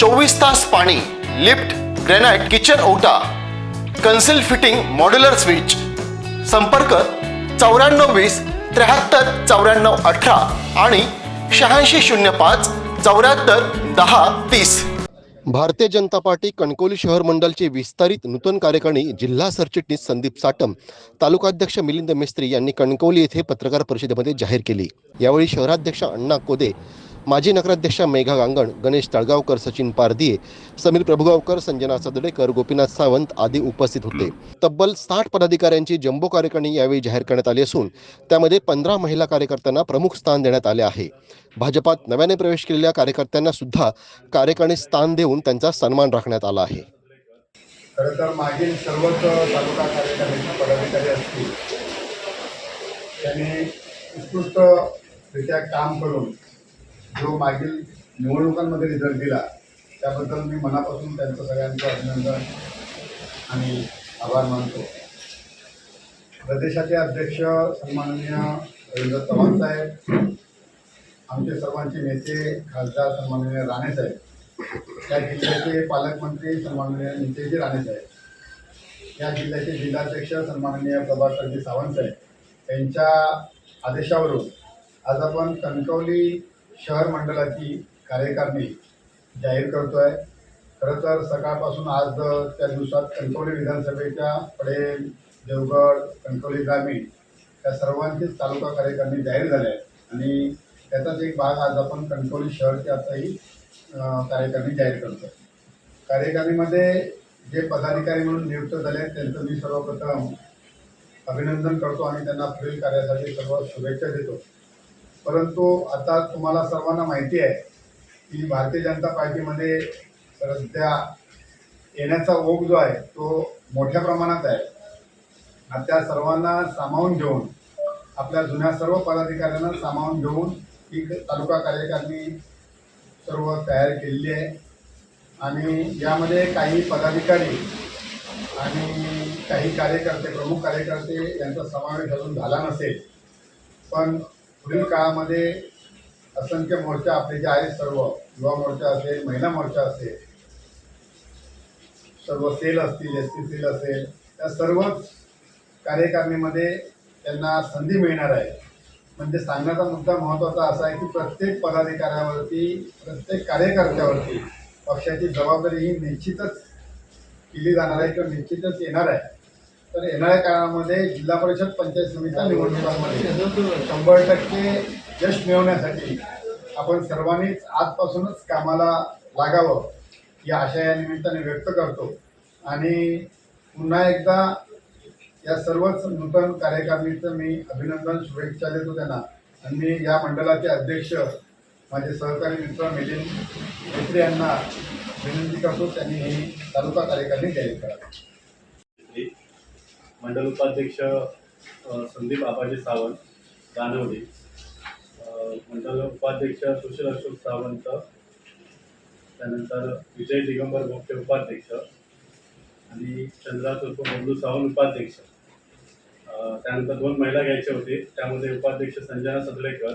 चोवीस तास पाणी लिफ्ट ग्रेनाइट किचन ओटा कन्सिल फिटिंग मॉड्युलर स्विच. संपर्क चौऱ्याण्णव वीस त्र्याहत्तर चौऱ्याण्णव अठरा आणि शहाऐंशी शून्य पाच चौऱ्याहत्तर दहा तीस. भारतीय जनता पार्टी कणकवली शहर मंडलचे विस्तारित नूतन कार्यकारिणी जिल्हा सरचिटणीस संदीप साटम तालुकाध्यक्ष मिलिंद मिस्त्री यांनी कणकवली येथे पत्रकार परिषदेमध्ये जाहीर केली. यावेळी शहराध्यक्ष अण्णा कोदे माजी नगराध्यक्षा मेघा गांगण गणेश तळगावकर सचिन पारदिये समीर प्रभुगावकर संजना सदडेकर गोपीनाथ सावंत आदी उपस्थित होते. तब्बल साठ पदाधिकाऱ्यांची जम्बो कार्यकारिणी यावेळी जाहीर करण्यात आली असून त्यामध्ये पंधरा महिला कार्यकर्त्यांना प्रमुख स्थान देण्यात आले आहे. भाजपात नव्याने प्रवेश केलेल्या कार्यकर्त्यांना सुद्धा कार्यकारिणीत स्थान देऊन त्यांचा सन्मान राखण्यात आला आहे. खरं तर मागील सर्वच तालुका कार्यकारिणी पदाधिकारी असतील त्यांनी उत्कृष्टरित्या काम करून जो मागील निवडणुकांमध्ये रिझल्ट दिला त्याबद्दल मी मनापासून त्यांचं सगळ्यांचं अभिनंदन आणि आभार मानतो. प्रदेशाचे अध्यक्ष सन्माननीय रवींद्र चव्हाण साहेब आमचे सर्वांचे नेते खासदार सन्माननीय राणे साहेब या जिल्ह्याचे पालकमंत्री सन्माननीय नितेशजी राणेसाहेब या जिल्ह्याचे जिल्हाध्यक्ष सन्माननीय प्रभाकरजी सावंत साहेब यांच्या आदेशावरून आज आपण कणकवली शहर मंडळाची कार्यकारिणी जाहीर करतो आहे खरं तर सकाळपासून आज त्या दिवसात कणकवली विधानसभेच्या पडेल देवगड कणकवली ग्रामीण या सर्वांचीच तालुका कार्यकारिणी जाहीर झाल्या आहेत. आणि त्याचाच एक भाग आज आपण कणकवली शहरची आताही कार्यकारिणी जाहीर करतो कार्यकारिणीमध्ये जे पदाधिकारी म्हणून नियुक्त झाले आहेत त्यांचं मी सर्वप्रथम अभिनंदन करतो आणि त्यांना पुढील कार्यासाठी सर्व शुभेच्छा देतो. परंतु आता तुम्हाला सर्वांना माहिती आहे की भारतीय जनता पार्टीमध्ये सध्या येण्याचा ओघ जो आहे तो मोठ्या प्रमाणात आहे. आणि त्या सर्वांना सामावून घेऊन आपल्या जुन्या सर्व पदाधिकाऱ्यांना सामावून घेऊन ही तालुका कार्यकारिणी सर्व तयार केलेली आहे. आणि यामध्ये काही पदाधिकारी आणि काही कार्यकर्ते प्रमुख कार्यकर्ते यांचा समावेश अजून झाला नसेल. पण पुढील काळामध्ये असंख्य मोर्चा आपले जे आहेत सर्व युवा मोर्चा असेल महिला मोर्चा असेल सर्व सेल असतील एस टी सेल असेल त्या सर्वच कार्यकारिणीमध्ये त्यांना संधी मिळणार आहे. म्हणजे सांगण्याचा मुद्दा महत्त्वाचा असा आहे की प्रत्येक पदाधिकाऱ्यावरती प्रत्येक कार्यकर्त्यावरती पक्षाची जबाबदारी ही निश्चितच केली जाणार आहे किंवा निश्चितच येणार आहे. तर येणाऱ्या काळामध्ये जिल्हा परिषद पंचायत समिती निवडणुकांमध्ये शंभर टक्के यश मिळवण्यासाठी आपण सर्वांनीच आजपासूनच कामाला लागावं या आशा या निमित्ताने व्यक्त करतो. आणि पुन्हा एकदा या सर्वच नूतन कार्यकारिणीचं मी अभिनंदन शुभेच्छा देतो त्यांना. आणि मी या मंडळाचे अध्यक्ष माझे सहकारी मित्र मिलिंद मेत्रे यांना विनंती करतो त्यांनी ही तालुका कार्यकारिणी जाहीर करावी. मंडल उपाध्यक्ष संदीप आबाजी सावंत दानवडे मंडल उपाध्यक्ष सुशील अशोक सावंत त्यानंतर विजय दिगंबर भोगटे उपाध्यक्ष आणि चंद्रा उर्फ बबलू सावंत उपाध्यक्ष. त्यानंतर दोन महिला घ्यायचे होते त्यामध्ये उपाध्यक्ष संजना सदलेकर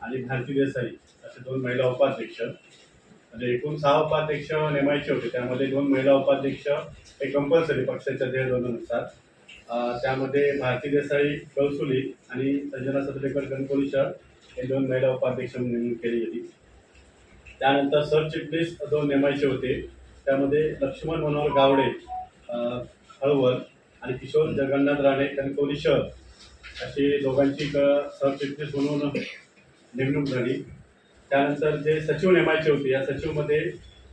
आणि भारती देसाई असे दोन महिला उपाध्यक्ष. म्हणजे एकूण सहा उपाध्यक्ष नेमायचे होते त्यामध्ये दोन महिला उपाध्यक्ष हे कंपल्सरी पक्षाच्या ध्येयधोरणानुसार अ, त्यामध्ये भारती देसाई कळसुली आणि संजना सदरेकर कणकोली शहर हे दोन महिला उपाध्यक्ष म्हणून नेमणूक केली गेली. त्यानंतर सरचिटणीस दोन नेमायचे होते. त्यामध्ये लक्ष्मण मनोहर गावडे हळवल आणि किशोर जगन्नाथ राणे कणकवली शहर अशी दोघांची क- सरचिटणीस म्हणून नेमणूक झाली. त्यानंतर जे सचिव नेमायचे होते या सचिवमध्ये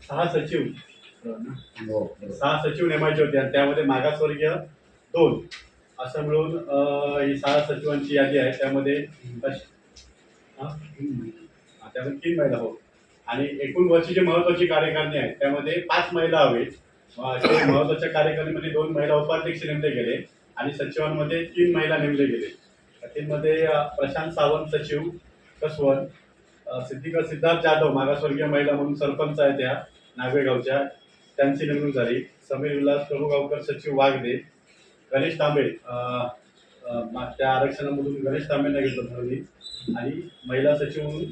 सहा सचिव ना? सहा सचिव नेमायचे होते आणि त्यामध्ये मागासवर्गीय दोन. असं मिळून ही सहा सचिवांची यादी आहे. त्यामध्ये त्यामध्ये तीन महिला हो. आणि एकूण वर्षी जी महत्वाची कार्यकारिणी आहे त्यामध्ये पाच महिला हवे महत्त्वाच्या कार्यकारिणीमध्ये दोन महिला उपाध्यक्ष नेमले गेले आणि सचिवांमध्ये तीन महिला नेमले गेले. त्यामध्ये प्रशांत सावंत सचिव कसवण अ, सिद्धिका सिद्धार्थ जाधव मागासवर्गीय महिला म्हणून सरपंच आहे त्या नागवेगावच्या त्यांची नेमणूक झाली. समीर विलास प्रभुगावकर सचिव वाघदे गणेश तांबे मागच्या आरक्षणामधून गणेश तांबेंना घेतलं धरणी आणि महिला सचिव म्हणून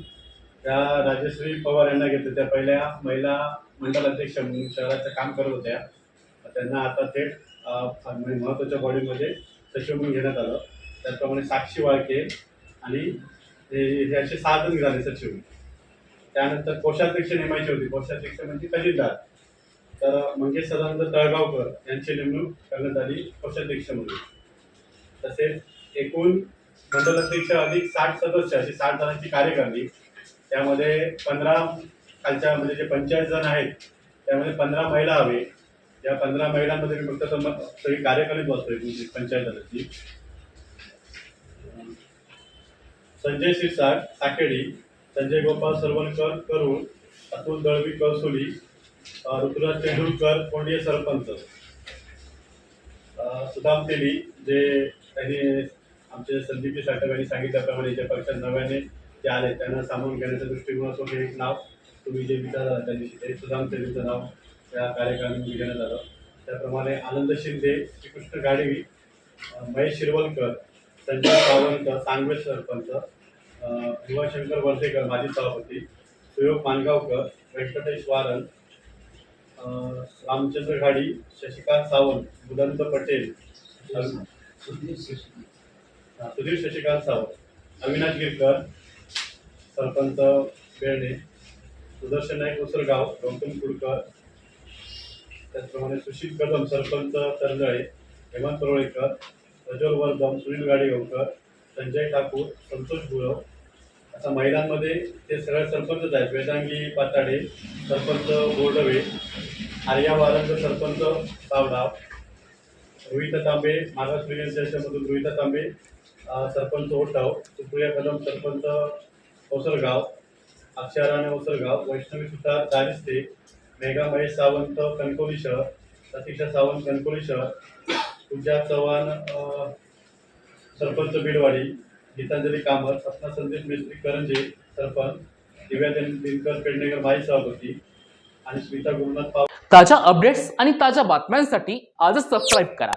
त्या राजश्री पवार यांना घेतलं. त्या पहिल्या महिला मंडल अध्यक्ष म्हणून शहराचं काम करत होत्या. त्यांना आता थेट म्हणजे महत्त्वाच्या बॉडीमध्ये सचिव म्हणून घेण्यात आलं. त्याचप्रमाणे साक्षी वाळके आणि हे असे सहा जण झाले सचिव. त्यानंतर कोषाध्यक्ष नेमायचे होती. कोषाध्यक्ष म्हणजे तहसीलदार. तर मंगेश सदानंद तळगावकर यांची नेमणूक करण्यात आली पक्षाध्यक्ष म्हणून तसेच एकूण मंडलाध्यक्ष अधिक साठ सदस्य अशी साठ जणांची कार्यकारणी. त्यामध्ये पंधरा खालच्या म्हणजे जे पंचायत जण आहेत त्यामध्ये पंधरा महिला हवे. या पंधरा महिलांमध्ये मी फक्त सगळी कार्यकारी बसतोय म्हणजे पंचायत दलाची संजय शिरसाट साकेडी संजय गोपाळ सरवणकर करून अतुल दळवी कळसोली ऋतुराज तेंडुलकर कोंडिये सरपंच. सुदाम तेली जे त्यांनी आमचे संदीप साठव यांनी सांगितल्याप्रमाणे ज्या पक्षात नव्याने जे आले त्यांना सामावून घेण्याच्या दृष्टिकोनातून हे एक नाव तुम्ही जे विचारला त्या दिवशी ते सुदाम तेलीचं नाव त्या कार्यक्रमामध्ये घेण्यात आलं त्याप्रमाणे आनंद शिंदे श्रीकृष्ण गाडवी महेश शिरवलकर संजय सावंत सांगवे सरपंच अ, वर्धेकर माजी सभापती सुयोग मानगावकर व्यंकटेश वारन रामचंद्र घाडी शशिकांत सावंत बुदंत पटेल सुधीर शशिकांत सावंत अविनाश गिरकर सरपंच बेर्णे सुदर्शन नाईक उसरगाव गौतम कुडकर त्याचप्रमाणे सुशील कदम सरपंच तरंजळे हेमंत परोळेकर प्रज्वल वर्धम सुनील गाडेगावकर संजय ठाकूर संतोष गुरव आता महिलांमध्ये ते सगळे सरपंचच आहेत. वेदांगी पाताडे सरपंच बोर्डवे आर्या वारंग सरपंच सावडाव रोहिता तांबे मागासवर्गीयांच्यामधून रोहिता तांबे सरपंच ओटाव सुप्रिया कदम सरपंच ओसरगाव अक्षराने ओसरगाव वैष्णवी सुतार दारिस्ते मेघा महेश सावंत कणकोली शहर प्रतीक्षा सावंत कणकोली शहर पूजा चव्हाण सरपंच बिडवाडी गीतांजली कामत सपना संदीप मिस्त्री करंजे सरपंच दिव्या दिनकर पेडणेकर माई सभापती आणि स्मिता गुरुनाथ पाव ताज्या अपडेट्स आणि ताज्या बातम्यांसाठी आजच सबस्क्राईब करा.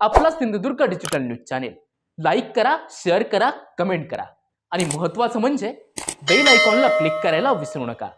आपला Sindhudurg digital news channel like करा शेअर करा कमेंट करा. आणि महत्त्वाचं म्हणजे बेल आयकॉनला क्लिक करायला विसरू नका.